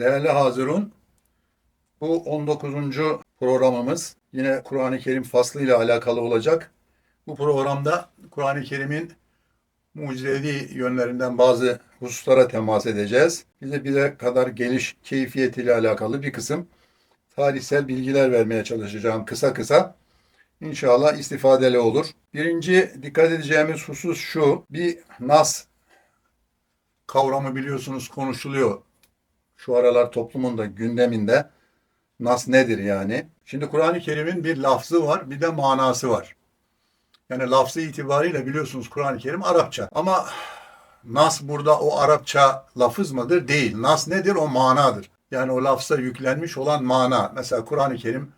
Değerli Hazirun, bu 19. programımız yine Kur'an-ı Kerim faslı ile alakalı olacak. Bu programda Kur'an-ı Kerim'in mucizevi yönlerinden bazı hususlara temas edeceğiz. Bize bize kadar geliş keyfiyetiyle alakalı bir kısım tarihsel bilgiler vermeye çalışacağım kısa kısa. İnşallah istifadeli olur. Birinci dikkat edeceğimiz husus şu. Bir nas kavramı biliyorsunuz konuşuluyor. Şu aralar toplumun da gündeminde nas nedir yani? Şimdi Kur'an-ı Kerim'in bir lafzı var, bir de manası var. Yani lafzı itibariyle biliyorsunuz Kur'an-ı Kerim Arapça. Ama nas burada o Arapça lafız mıdır? Değil. Nas nedir? O manadır. Yani o lafza yüklenmiş olan mana. Mesela Kur'an-ı Kerim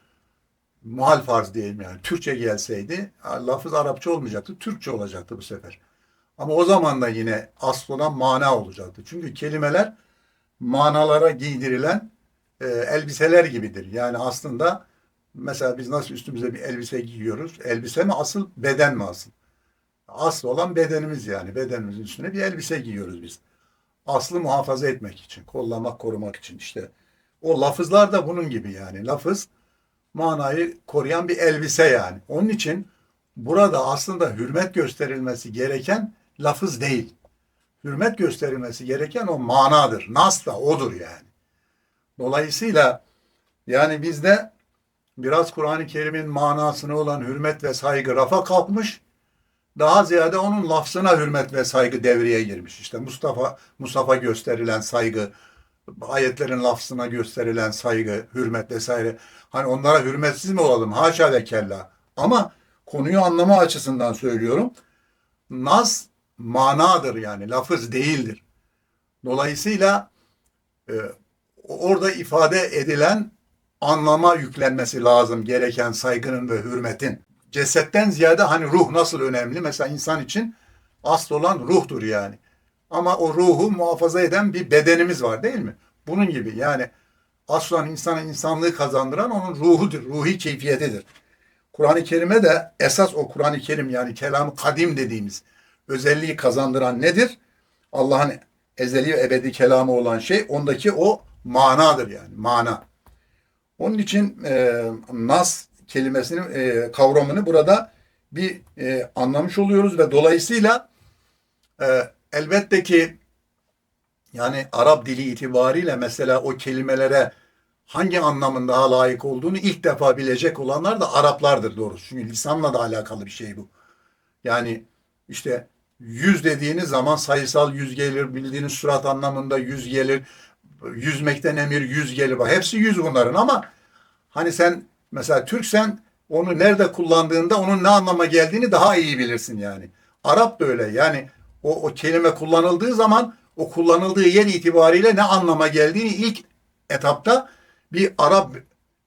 muhal farz diyelim yani. Türkçe gelseydi lafız Arapça olmayacaktı. Türkçe olacaktı bu sefer. Ama o zaman da yine asıl olan mana olacaktı. Çünkü kelimeler manalara giydirilen e, elbiseler gibidir. Yani aslında mesela biz nasıl üstümüze bir elbise giyiyoruz? Elbise mi asıl, beden mi asıl? Asıl olan bedenimiz yani. Bedenimizin üstüne bir elbise giyiyoruz biz. Aslı muhafaza etmek için, kollamak, korumak için işte. O lafızlar da bunun gibi yani. Lafız manayı koruyan bir elbise yani. Onun için burada aslında hürmet gösterilmesi gereken lafız değil. Hürmet gösterilmesi gereken o manadır. Nas da odur yani. Dolayısıyla yani bizde biraz Kur'an-ı Kerim'in manasına olan hürmet ve saygı rafa kalkmış. Daha ziyade onun lafzına hürmet ve saygı devreye girmiş. İşte Mustafa Mustafa gösterilen saygı, ayetlerin lafzına gösterilen saygı, hürmet vesaire. Hani onlara hürmetsiz mi olalım? Haşa ve kella. Ama konuyu anlama açısından söylüyorum. Nas manadır yani, lafız değildir. Dolayısıyla e, orada ifade edilen anlama yüklenmesi lazım gereken saygının ve hürmetin. Cesetten ziyade hani ruh nasıl önemli? Mesela insan için asıl olan ruhtur yani. Ama o ruhu muhafaza eden bir bedenimiz var değil mi? Bunun gibi yani aslan insana insanlığı kazandıran onun ruhudur, ruhi keyfiyetidir. Kur'an-ı Kerim'e de esas o Kur'an-ı Kerim yani kelam kadim dediğimiz özelliği kazandıran nedir? Allah'ın ezeli ve ebedi kelamı olan şey ondaki o manadır yani mana. Onun için e, nas kelimesinin e, kavramını burada bir e, anlamış oluyoruz ve dolayısıyla e, elbette ki yani Arap dili itibariyle mesela o kelimelere hangi anlamın daha layık olduğunu ilk defa bilecek olanlar da Araplardır doğrusu. Çünkü lisanla da alakalı bir şey bu. Yani işte yüz dediğiniz zaman sayısal yüz gelir, bildiğiniz surat anlamında yüz gelir, yüzmekten emir yüz gelir. Hepsi yüz bunların ama hani sen mesela Türksen onu nerede kullandığında onun ne anlama geldiğini daha iyi bilirsin yani. Arap da öyle yani o, o kelime kullanıldığı zaman o kullanıldığı yer itibariyle ne anlama geldiğini ilk etapta bir Arap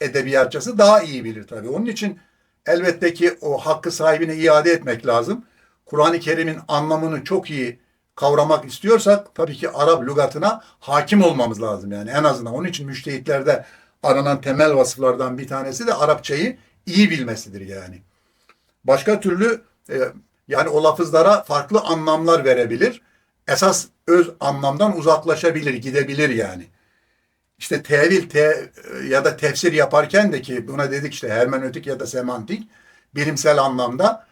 edebiyatçısı daha iyi bilir tabii. Onun için elbette ki o hakkı sahibine iade etmek lazım. Kur'an-ı Kerim'in anlamını çok iyi kavramak istiyorsak tabii ki Arap lügatına hakim olmamız lazım yani en azından. Onun için müştehitlerde aranan temel vasıflardan bir tanesi de Arapçayı iyi bilmesidir yani. Başka türlü e, yani o lafızlara farklı anlamlar verebilir. Esas öz anlamdan uzaklaşabilir, gidebilir yani. İşte tevil te, ya da tefsir yaparken de ki buna dedik işte hermenötik ya da semantik bilimsel anlamda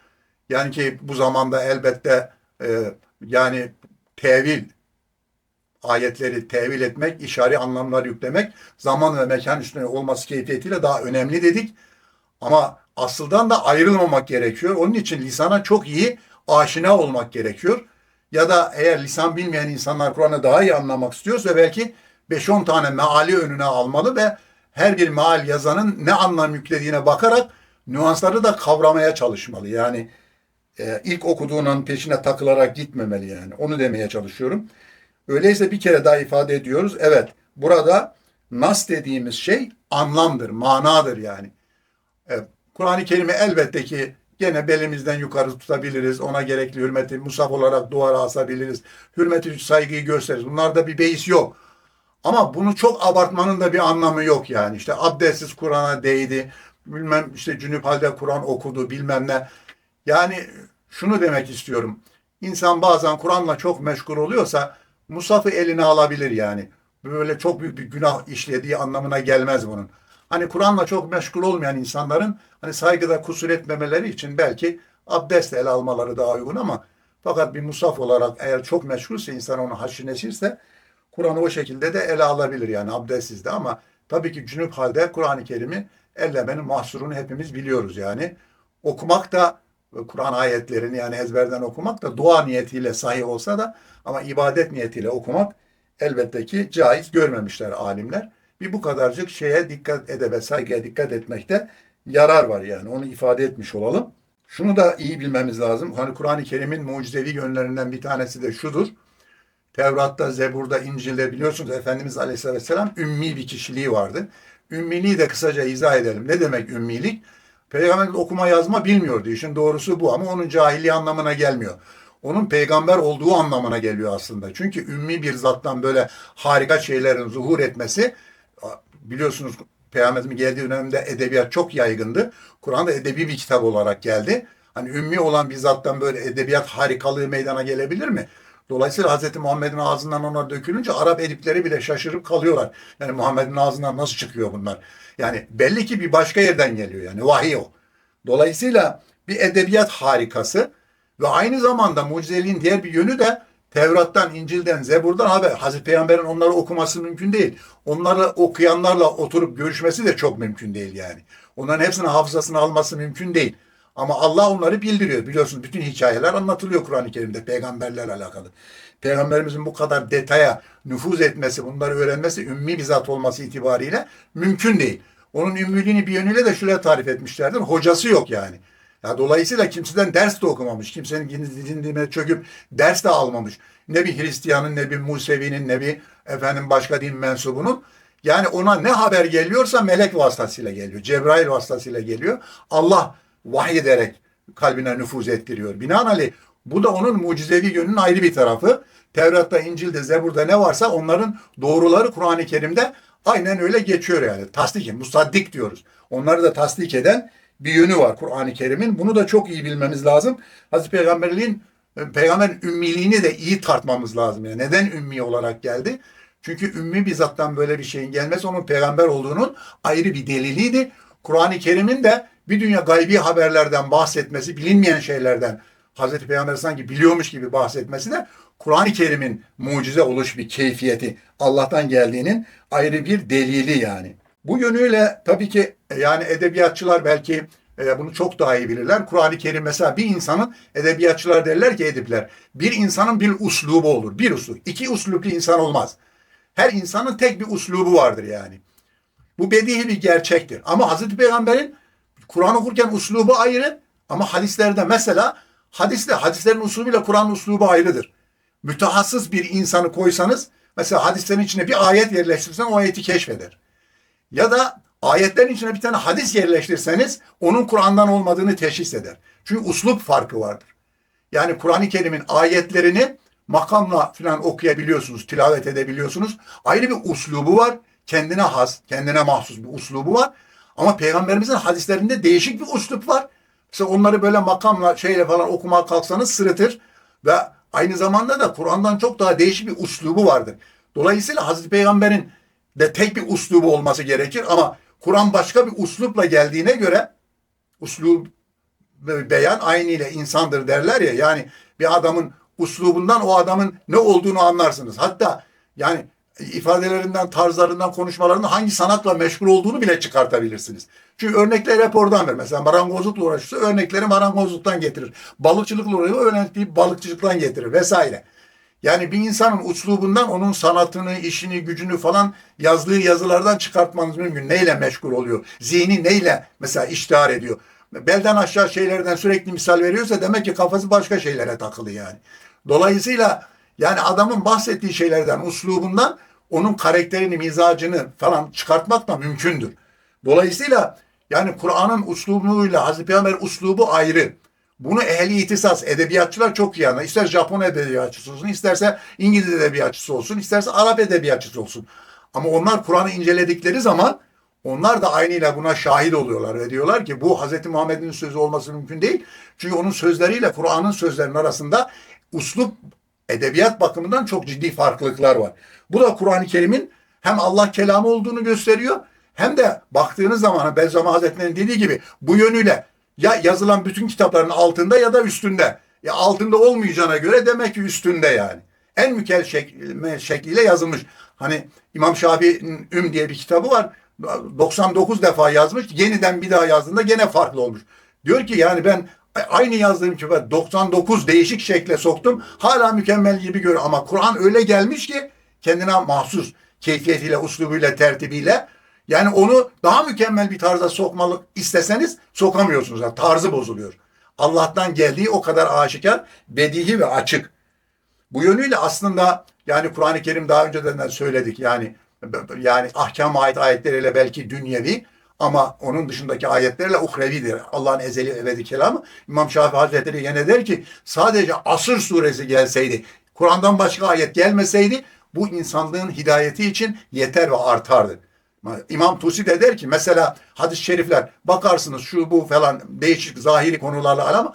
yani ki bu zamanda elbette e, yani tevil ayetleri tevil etmek, işari anlamlar yüklemek zaman ve mekan üstüne olması keyfiyetiyle daha önemli dedik. Ama asıldan da ayrılmamak gerekiyor. Onun için lisana çok iyi aşina olmak gerekiyor. Ya da eğer lisan bilmeyen insanlar Kur'an'ı daha iyi anlamak istiyorsa belki 5-10 tane meali önüne almalı ve her bir meal yazanın ne anlam yüklediğine bakarak nüansları da kavramaya çalışmalı. Yani e, ilk okuduğunun peşine takılarak gitmemeli yani. Onu demeye çalışıyorum. Öyleyse bir kere daha ifade ediyoruz. Evet burada nas dediğimiz şey anlamdır, manadır yani. E, Kur'an-ı Kerim'i elbette ki gene belimizden yukarı tutabiliriz. Ona gerekli hürmeti musaf olarak duvara asabiliriz. Hürmeti saygıyı gösteririz. Bunlarda bir beis yok. Ama bunu çok abartmanın da bir anlamı yok yani. İşte abdestsiz Kur'an'a değdi. Bilmem işte cünüp halde Kur'an okudu bilmem ne. Yani şunu demek istiyorum. İnsan bazen Kur'an'la çok meşgul oluyorsa Musaf'ı eline alabilir yani. böyle çok büyük bir günah işlediği anlamına gelmez bunun. Hani Kur'an'la çok meşgul olmayan insanların hani saygıda kusur etmemeleri için belki abdest ele almaları daha uygun ama fakat bir musaf olarak eğer çok meşgulse insan onu haşır neşirse Kur'an'ı o şekilde de ele alabilir yani abdestsiz de ama tabii ki cünüp halde Kur'an-ı Kerim'i ellemenin mahsurunu hepimiz biliyoruz yani. Okumak da Kur'an ayetlerini yani ezberden okumak da dua niyetiyle sahih olsa da ama ibadet niyetiyle okumak elbette ki caiz görmemişler alimler. Bir bu kadarcık şeye dikkat edebe saygıya dikkat etmekte yarar var yani onu ifade etmiş olalım. Şunu da iyi bilmemiz lazım. Hani Kur'an-ı Kerim'in mucizevi yönlerinden bir tanesi de şudur. Tevrat'ta, Zebur'da, İncil'de biliyorsunuz Efendimiz Aleyhisselatü Vesselam ümmi bir kişiliği vardı. Ümmiliği de kısaca izah edelim. Ne demek ümmilik? Peygamber okuma yazma bilmiyordu. İşin doğrusu bu ama onun cahilliği anlamına gelmiyor. Onun peygamber olduğu anlamına geliyor aslında. Çünkü ümmi bir zattan böyle harika şeylerin zuhur etmesi biliyorsunuz Peygamberimizin geldiği dönemde edebiyat çok yaygındı. Kur'an da edebi bir kitap olarak geldi. Hani ümmi olan bir zattan böyle edebiyat harikalığı meydana gelebilir mi? Dolayısıyla Hz. Muhammed'in ağzından onlar dökülünce Arap edipleri bile şaşırıp kalıyorlar. Yani Muhammed'in ağzından nasıl çıkıyor bunlar? Yani belli ki bir başka yerden geliyor yani vahiy o. Dolayısıyla bir edebiyat harikası ve aynı zamanda mucizeliğin diğer bir yönü de Tevrat'tan, İncil'den, Zebur'dan haber. Hazreti Peygamber'in onları okuması mümkün değil. Onları okuyanlarla oturup görüşmesi de çok mümkün değil yani. Onların hepsini hafızasına alması mümkün değil. Ama Allah onları bildiriyor. Biliyorsunuz bütün hikayeler anlatılıyor Kur'an-ı Kerim'de peygamberlerle alakalı. Peygamberimizin bu kadar detaya nüfuz etmesi, bunları öğrenmesi, ümmi bir zat olması itibariyle mümkün değil. Onun ümmiliğini bir yönüyle de şöyle tarif etmişlerdir. Hocası yok yani. Ya dolayısıyla kimseden ders de okumamış. Kimsenin dindiğine çöküp ders de almamış. Ne bir Hristiyanın, ne bir Musevi'nin, ne bir efendim başka din mensubunun. Yani ona ne haber geliyorsa melek vasıtasıyla geliyor. Cebrail vasıtasıyla geliyor. Allah vahiy ederek kalbine nüfuz ettiriyor. Binaenaleyh bu da onun mucizevi yönünün ayrı bir tarafı. Tevrat'ta, İncil'de, Zebur'da ne varsa onların doğruları Kur'an-ı Kerim'de aynen öyle geçiyor yani. Tasdik, musaddik diyoruz. Onları da tasdik eden bir yönü var Kur'an-ı Kerim'in. Bunu da çok iyi bilmemiz lazım. Hazreti Peygamberliğin peygamberin ümmiliğini de iyi tartmamız lazım. Yani neden ümmi olarak geldi? Çünkü ümmi bir zattan böyle bir şeyin gelmesi onun peygamber olduğunun ayrı bir deliliydi. Kur'an-ı Kerim'in de bir dünya gaybi haberlerden bahsetmesi, bilinmeyen şeylerden Hazreti Peygamber sanki biliyormuş gibi bahsetmesi de Kur'an-ı Kerim'in mucize oluş bir keyfiyeti Allah'tan geldiğinin ayrı bir delili yani. Bu yönüyle tabii ki e, yani edebiyatçılar belki e, bunu çok daha iyi bilirler. Kur'an-ı Kerim mesela bir insanın edebiyatçılar derler ki edipler. Bir insanın bir uslubu olur. Bir uslub. iki usluplu insan olmaz. Her insanın tek bir uslubu vardır yani. Bu bedihi bir gerçektir. Ama Hazreti Peygamber'in Kur'an okurken uslubu ayrı ama hadislerde mesela hadiste hadislerin uslubuyla Kur'an uslubu ayrıdır. Mütehassıs bir insanı koysanız mesela hadislerin içine bir ayet yerleştirsen o ayeti keşfeder. Ya da ayetlerin içine bir tane hadis yerleştirseniz onun Kur'an'dan olmadığını teşhis eder. Çünkü uslup farkı vardır. Yani Kur'an-ı Kerim'in ayetlerini makamla falan okuyabiliyorsunuz, tilavet edebiliyorsunuz. Ayrı bir uslubu var. Kendine has, kendine mahsus bir uslubu var. Ama peygamberimizin hadislerinde değişik bir uslup var. Mesela onları böyle makamla şeyle falan okumaya kalksanız sırıtır ve aynı zamanda da Kur'an'dan çok daha değişik bir uslubu vardır. Dolayısıyla Hazreti Peygamber'in de tek bir uslubu olması gerekir ama Kur'an başka bir uslupla geldiğine göre uslub beyan aynı ile insandır derler ya yani bir adamın uslubundan o adamın ne olduğunu anlarsınız. Hatta yani ifadelerinden, tarzlarından, konuşmalarından hangi sanatla meşgul olduğunu bile çıkartabilirsiniz. Çünkü örnekleri hep oradan ver. Mesela marangozlukla uğraşırsa örnekleri marangozluktan getirir. Balıkçılıkla uğraşırsa örnekleri balıkçılıktan getirir vesaire. Yani bir insanın uslubundan onun sanatını, işini, gücünü falan yazdığı yazılardan çıkartmanız mümkün. Neyle meşgul oluyor? Zihni neyle mesela iştihar ediyor? Belden aşağı şeylerden sürekli misal veriyorsa demek ki kafası başka şeylere takılı yani. Dolayısıyla yani adamın bahsettiği şeylerden, uslubundan onun karakterini, mizacını falan çıkartmak da mümkündür. Dolayısıyla yani Kur'an'ın uslubuyla Hazreti Peygamber uslubu ayrı. Bunu ehli ihtisas, edebiyatçılar çok iyi anlar. İster Japon edebiyatçısı olsun, isterse İngiliz edebiyatçısı olsun, isterse Arap edebiyatçısı olsun. Ama onlar Kur'an'ı inceledikleri zaman onlar da aynıyla buna şahit oluyorlar ve diyorlar ki bu Hz. Muhammed'in sözü olması mümkün değil. Çünkü onun sözleriyle Kur'an'ın sözlerinin arasında uslup edebiyat bakımından çok ciddi farklılıklar var. Bu da Kur'an-ı Kerim'in hem Allah kelamı olduğunu gösteriyor hem de baktığınız zaman Bediüzzaman Hazretleri'nin dediği gibi bu yönüyle ya yazılan bütün kitapların altında ya da üstünde. Ya altında olmayacağına göre demek ki üstünde yani. En mükemmel şek- şekliyle yazılmış. Hani İmam Şafii'nin Üm diye bir kitabı var. 99 defa yazmış. Yeniden bir daha yazdığında gene farklı olmuş. Diyor ki yani ben aynı yazdığım gibi 99 değişik şekle soktum. Hala mükemmel gibi görüyor ama Kur'an öyle gelmiş ki kendine mahsus keyfiyetiyle, uslubuyla, tertibiyle yani onu daha mükemmel bir tarza sokmalı isteseniz sokamıyorsunuz. Yani tarzı bozuluyor. Allah'tan geldiği o kadar aşikar, bedihi ve açık. Bu yönüyle aslında yani Kur'an-ı Kerim daha önceden de söyledik yani yani ahkam ait ayetleriyle belki dünyevi ama onun dışındaki ayetlerle uhrevidir. Allah'ın ezeli ebedi kelamı. İmam Şafii Hazretleri yine der ki sadece Asır suresi gelseydi, Kur'an'dan başka ayet gelmeseydi bu insanlığın hidayeti için yeter ve artardı. İmam Tusi de der ki mesela hadis-i şerifler bakarsınız şu bu falan değişik zahiri konularla ama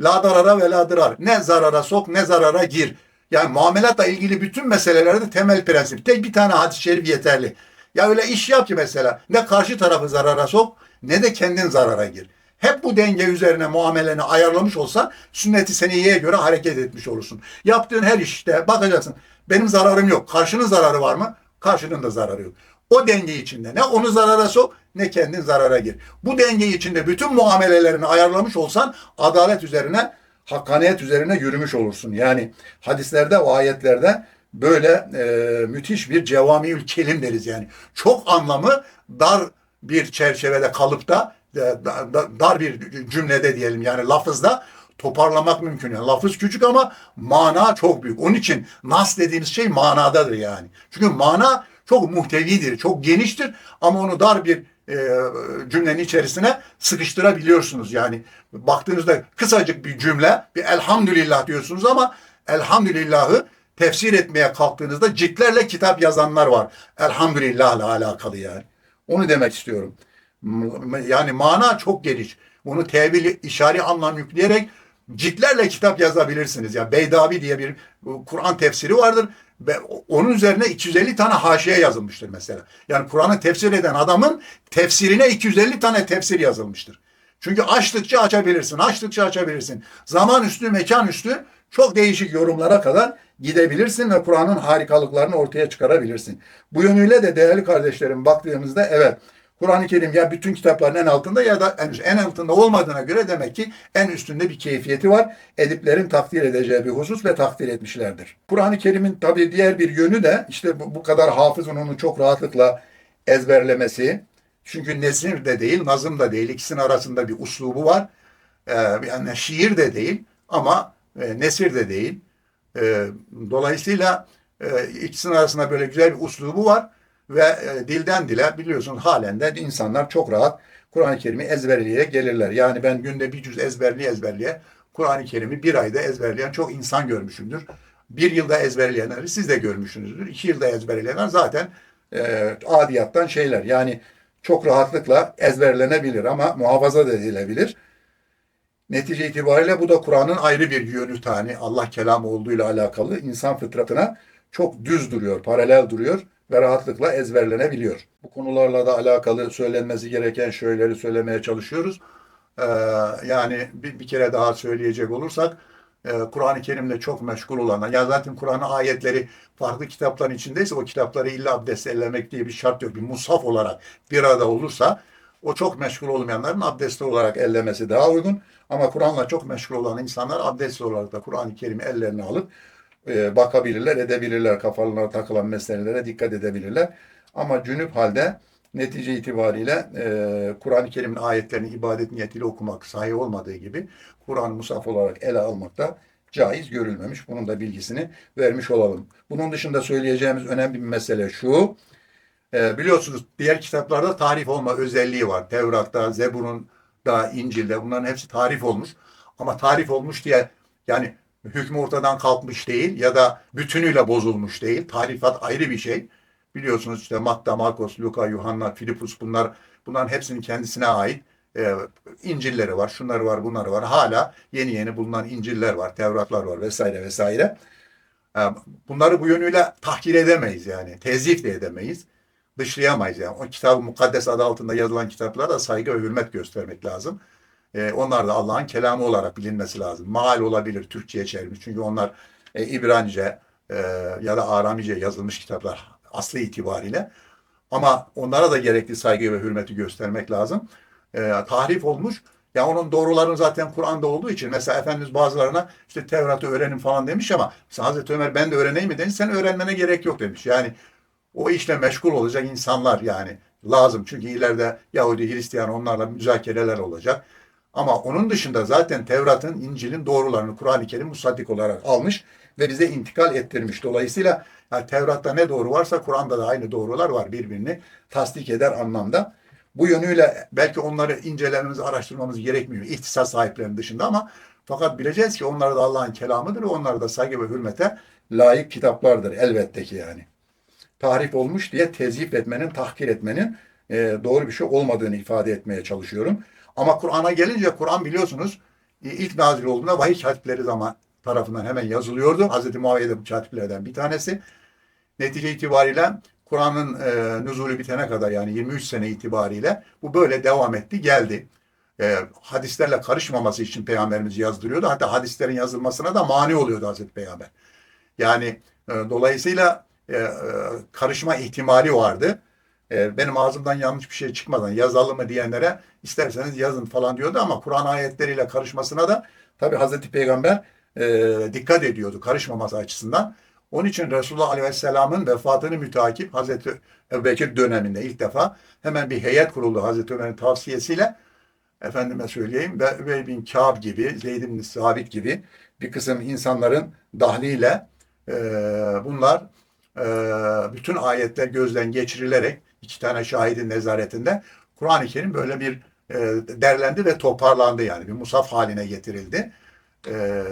la darara ve la dırar. Ne zarara sok ne zarara gir. Yani muamelatla ilgili bütün meselelerde temel prensip. Tek bir tane hadis-i şerif yeterli. Ya öyle iş yap ki mesela ne karşı tarafı zarara sok ne de kendin zarara gir. Hep bu denge üzerine muameleni ayarlamış olsa sünnet-i seniyeye göre hareket etmiş olursun. Yaptığın her işte bakacaksın. Benim zararım yok. Karşının zararı var mı? Karşının da zararı yok. O denge içinde ne onu zarara sok ne kendin zarara gir. Bu denge içinde bütün muamelelerini ayarlamış olsan adalet üzerine, hakkaniyet üzerine yürümüş olursun. Yani hadislerde, o ayetlerde böyle e, müthiş bir cevamiül kelim deriz yani. Çok anlamı dar bir çerçevede kalıp da e, da, da, dar bir cümlede diyelim yani lafızda toparlamak mümkün. Yani lafız küçük ama mana çok büyük. Onun için nas dediğimiz şey manadadır yani. Çünkü mana çok muhtevidir, çok geniştir ama onu dar bir e, cümlenin içerisine sıkıştırabiliyorsunuz. Yani baktığınızda kısacık bir cümle, bir elhamdülillah diyorsunuz ama elhamdülillahı tefsir etmeye kalktığınızda ciltlerle kitap yazanlar var. Elhamdülillahla alakalı yani. Onu demek istiyorum. Yani mana çok geniş. Bunu tevil işari anlam yükleyerek ciltlerle kitap yazabilirsiniz. Ya yani Beydavi diye bir Kur'an tefsiri vardır. Ve onun üzerine 250 tane haşiye yazılmıştır mesela. Yani Kur'an'ı tefsir eden adamın tefsirine 250 tane tefsir yazılmıştır. Çünkü açtıkça açabilirsin, açtıkça açabilirsin. Zaman üstü, mekan üstü çok değişik yorumlara kadar gidebilirsin ve Kur'an'ın harikalıklarını ortaya çıkarabilirsin. Bu yönüyle de değerli kardeşlerim baktığımızda evet Kur'an-ı Kerim ya bütün kitapların en altında ya da en, en altında olmadığına göre demek ki en üstünde bir keyfiyeti var. Ediplerin takdir edeceği bir husus ve takdir etmişlerdir. Kur'an-ı Kerim'in tabii diğer bir yönü de işte bu, bu kadar hafızın onu çok rahatlıkla ezberlemesi. Çünkü nesir de değil, nazım da değil. İkisinin arasında bir uslubu var. Ee, yani şiir de değil ama e, nesir de değil. E, dolayısıyla e, ikisinin arasında böyle güzel bir uslubu var ve e, dilden dile biliyorsunuz halen de insanlar çok rahat Kur'an-ı Kerim'i ezberleyerek gelirler. Yani ben günde bir cüz ezberliye ezberliye Kur'an-ı Kerim'i bir ayda ezberleyen çok insan görmüşümdür. Bir yılda ezberleyenleri siz de görmüşsünüzdür. İki yılda ezberleyenler zaten e, adiyattan şeyler. Yani çok rahatlıkla ezberlenebilir ama muhafaza da edilebilir. Netice itibariyle bu da Kur'an'ın ayrı bir yönü tane Allah kelamı olduğuyla alakalı insan fıtratına çok düz duruyor, paralel duruyor ve rahatlıkla ezberlenebiliyor. Bu konularla da alakalı söylenmesi gereken şeyleri söylemeye çalışıyoruz. Ee, yani bir, bir kere daha söyleyecek olursak e, Kur'an-ı Kerim'le çok meşgul olan, ya zaten Kur'an'ın ayetleri farklı kitapların içindeyse o kitapları illa abdest ellemek diye bir şart yok. Bir musaf olarak bir arada olursa o çok meşgul olmayanların abdestli olarak ellemesi daha uygun. Ama Kur'an'la çok meşgul olan insanlar abdestli olarak da Kur'an-ı Kerim'i ellerine alıp e, bakabilirler, edebilirler. Kafalarına takılan meselelere dikkat edebilirler. Ama cünüp halde netice itibariyle e, Kur'an-ı Kerim'in ayetlerini ibadet niyetiyle okumak sahih olmadığı gibi Kur'an musaf olarak ele almak da caiz görülmemiş. Bunun da bilgisini vermiş olalım. Bunun dışında söyleyeceğimiz önemli bir mesele şu. E, biliyorsunuz diğer kitaplarda tarif olma özelliği var. Tevrat'ta, Zebur'un İncil'de bunların hepsi tarif olmuş. Ama tarif olmuş diye yani hükmü ortadan kalkmış değil ya da bütünüyle bozulmuş değil. Tarifat ayrı bir şey. Biliyorsunuz işte Matta, Markos, Luka, Yuhanna, Filipus bunlar bunların hepsinin kendisine ait e, İncil'leri var, şunları var, bunları var. Hala yeni yeni bulunan İncil'ler var, Tevratlar var vesaire vesaire. Ha, bunları bu yönüyle tahkir edemeyiz yani. Tezif de edemeyiz. Dışlayamayız yani. O kitabı mukaddes adı altında yazılan kitaplara saygı ve hürmet göstermek lazım. Ee, onlar da Allah'ın kelamı olarak bilinmesi lazım. Maal olabilir Türkçe'ye çevrilmiş. Çünkü onlar e, İbranice e, ya da Aramice yazılmış kitaplar aslı itibariyle. Ama onlara da gerekli saygı ve hürmeti göstermek lazım. E, tahrif olmuş. Ya onun doğruların zaten Kur'an'da olduğu için mesela Efendimiz bazılarına işte Tevrat'ı öğrenin falan demiş ama mesela Hazreti Ömer ben de öğreneyim mi demiş. Sen öğrenmene gerek yok demiş. Yani o işle meşgul olacak insanlar yani lazım. Çünkü ileride Yahudi, Hristiyan onlarla müzakereler olacak. Ama onun dışında zaten Tevrat'ın, İncil'in doğrularını Kur'an-ı Kerim musaddik olarak almış ve bize intikal ettirmiş. Dolayısıyla yani Tevrat'ta ne doğru varsa Kur'an'da da aynı doğrular var birbirini tasdik eder anlamda. Bu yönüyle belki onları incelememiz, araştırmamız gerekmiyor ihtisas sahiplerinin dışında ama fakat bileceğiz ki onlar da Allah'ın kelamıdır ve onlar da saygı ve hürmete layık kitaplardır elbette ki yani. Tahrif olmuş diye tezif etmenin, tahkir etmenin e, doğru bir şey olmadığını ifade etmeye çalışıyorum. Ama Kur'an'a gelince Kur'an biliyorsunuz e, ilk nazil olduğunda vahiy katipleri zaman tarafından hemen yazılıyordu. Hz. Muaviye de bu katiplerden bir tanesi. Netice itibariyle Kur'an'ın e, nüzulü bitene kadar yani 23 sene itibariyle bu böyle devam etti, geldi. E, hadislerle karışmaması için Peygamberimiz yazdırıyordu. Hatta hadislerin yazılmasına da mani oluyordu Hazreti Peygamber. Yani e, dolayısıyla e, e, karışma ihtimali vardı. E, benim ağzımdan yanlış bir şey çıkmadan yazalım mı diyenlere isterseniz yazın falan diyordu ama Kur'an ayetleriyle karışmasına da tabi Hazreti Peygamber e, dikkat ediyordu karışmaması açısından. Onun için Resulullah Aleyhisselam'ın vefatını mütakip Hazreti Ebubekir döneminde ilk defa hemen bir heyet kuruldu Hazreti Ömer'in tavsiyesiyle. Efendime söyleyeyim ve Übey bin Kâb gibi, Zeyd bin Sabit gibi bir kısım insanların dahliyle e, bunlar bütün ayetler gözden geçirilerek iki tane şahidin nezaretinde Kur'an-ı Kerim böyle bir e, derlendi ve toparlandı yani bir musaf haline getirildi. E,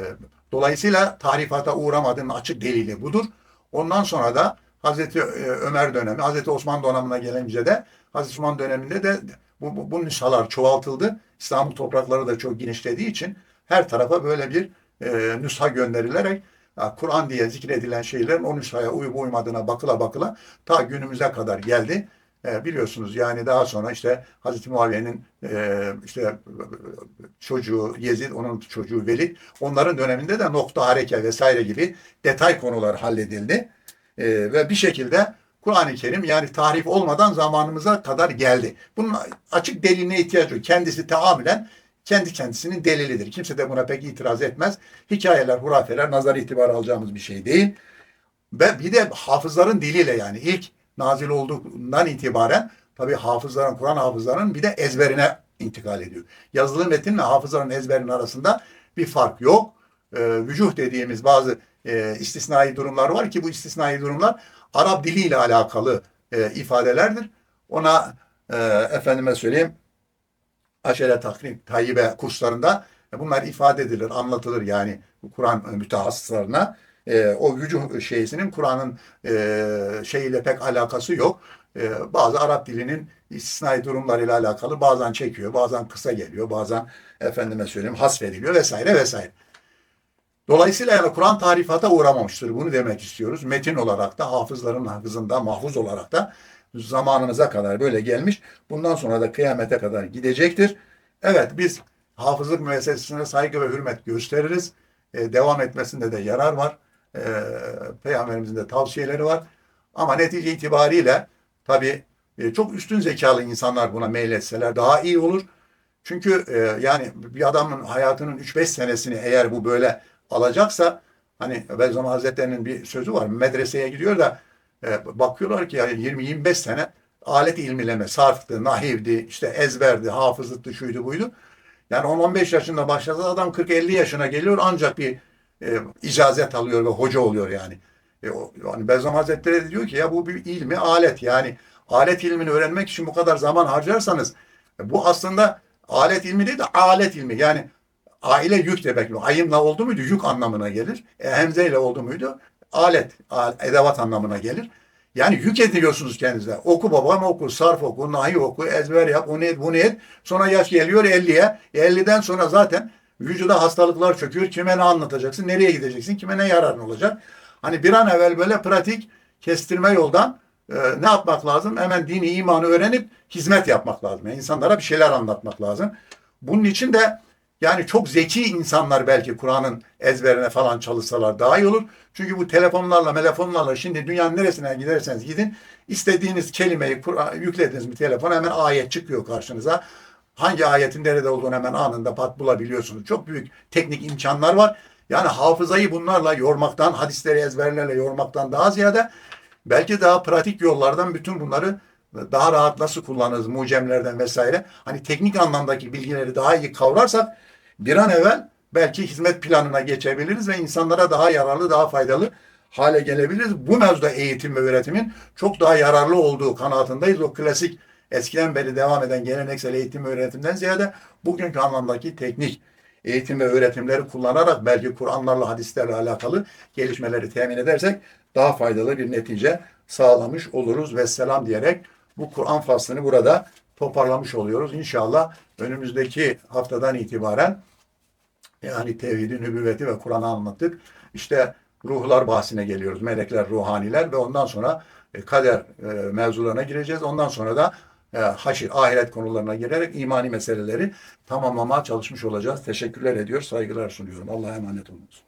dolayısıyla tarifata uğramadığının açık delili budur. Ondan sonra da Hazreti e, Ömer dönemi, Hazreti Osman dönemine gelince de Hazreti Osman döneminde de bu, bu, bu nüshalar çoğaltıldı. İstanbul toprakları da çok genişlediği için her tarafa böyle bir e, nüsha gönderilerek Kur'an diye zikredilen şeylerin o nüshaya uyup uymadığına bakıla bakıla ta günümüze kadar geldi. E, biliyorsunuz yani daha sonra işte Hazreti Muaviye'nin e, işte çocuğu Yezid, onun çocuğu Velid, onların döneminde de nokta hareke vesaire gibi detay konular halledildi. E, ve bir şekilde Kur'an-ı Kerim yani tahrif olmadan zamanımıza kadar geldi. Bunun açık deliline ihtiyaç yok. Kendisi taamilen kendi kendisinin delilidir. Kimse de buna pek itiraz etmez. Hikayeler, hurafeler nazar itibar alacağımız bir şey değil. Ve bir de hafızların diliyle yani ilk nazil olduğundan itibaren tabi hafızların, Kur'an hafızlarının bir de ezberine intikal ediyor. Yazılı metinle hafızların ezberinin arasında bir fark yok. E, vücuh dediğimiz bazı e, istisnai durumlar var ki bu istisnai durumlar Arap diliyle alakalı e, ifadelerdir. Ona e, efendime söyleyeyim aşere takrim tayyibe kurslarında e, bunlar ifade edilir, anlatılır yani Kur'an mütehassıslarına. E, o vücuh şeysinin Kur'an'ın e, şeyiyle pek alakası yok. E, bazı Arap dilinin istisnai durumlarıyla alakalı bazen çekiyor, bazen kısa geliyor, bazen efendime söyleyeyim hasfediliyor vesaire vesaire. Dolayısıyla yani Kur'an tarifata uğramamıştır. Bunu demek istiyoruz. Metin olarak da hafızların hafızında mahfuz olarak da zamanımıza kadar böyle gelmiş. Bundan sonra da kıyamete kadar gidecektir. Evet biz hafızlık müessesesine saygı ve hürmet gösteririz. Ee, devam etmesinde de yarar var. Ee, Peygamberimizin de tavsiyeleri var. Ama netice itibariyle tabii e, çok üstün zekalı insanlar buna meyletseler daha iyi olur. Çünkü e, yani bir adamın hayatının 3-5 senesini eğer bu böyle alacaksa hani Beyzam Hazretleri'nin bir sözü var. Medreseye gidiyor da e, bakıyorlar ki yani 20-25 sene alet ilmileme, sarftı, nahivdi, işte ezberdi, hafızlıktı, şuydu buydu. Yani 10-15 yaşında başladı adam 40-50 yaşına geliyor ancak bir e, icazet alıyor ve hoca oluyor yani. E, o, yani Bezzam Hazretleri de diyor ki ya bu bir ilmi alet yani alet ilmini öğrenmek için bu kadar zaman harcarsanız e, bu aslında alet ilmi değil de alet ilmi yani aile yük demek. Ayınla oldu muydu yük anlamına gelir. E, hemzeyle oldu muydu alet, edevat anlamına gelir. Yani yük ediliyorsunuz kendinize. Oku babam oku, sarf oku, nahi oku, ezber yap, onu et, bunu et. Sonra yaş geliyor 50'ye. 50'den sonra zaten vücuda hastalıklar çöküyor. Kime ne anlatacaksın, nereye gideceksin, kime ne yararın olacak. Hani bir an evvel böyle pratik kestirme yoldan e, ne yapmak lazım? Hemen dini imanı öğrenip hizmet yapmak lazım. Yani insanlara bir şeyler anlatmak lazım. Bunun için de yani çok zeki insanlar belki Kur'an'ın ezberine falan çalışsalar daha iyi olur. Çünkü bu telefonlarla, telefonlarla şimdi dünyanın neresine giderseniz gidin istediğiniz kelimeyi yüklediniz bir telefon hemen ayet çıkıyor karşınıza. Hangi ayetin nerede olduğunu hemen anında pat bulabiliyorsunuz. Çok büyük teknik imkanlar var. Yani hafızayı bunlarla yormaktan, hadisleri ezberlerle yormaktan daha ziyade belki daha pratik yollardan bütün bunları daha rahat nasıl kullanırız mucemlerden vesaire. Hani teknik anlamdaki bilgileri daha iyi kavrarsak bir an evvel belki hizmet planına geçebiliriz ve insanlara daha yararlı, daha faydalı hale gelebiliriz. Bu mevzuda eğitim ve öğretimin çok daha yararlı olduğu kanaatindayız. O klasik eskiden beri devam eden geleneksel eğitim ve öğretimden ziyade bugünkü anlamdaki teknik eğitim ve öğretimleri kullanarak belki Kur'anlarla, hadislerle alakalı gelişmeleri temin edersek daha faydalı bir netice sağlamış oluruz ve selam diyerek bu Kur'an faslını burada toparlamış oluyoruz. İnşallah önümüzdeki haftadan itibaren yani tevhidi, nübüvveti ve Kur'an'ı anlattık. İşte ruhlar bahsine geliyoruz. Melekler, ruhaniler ve ondan sonra e, kader e, mevzularına gireceğiz. Ondan sonra da e, haşir, ahiret konularına girerek imani meseleleri tamamlamaya çalışmış olacağız. Teşekkürler ediyor, saygılar sunuyorum. Allah'a emanet olunuz.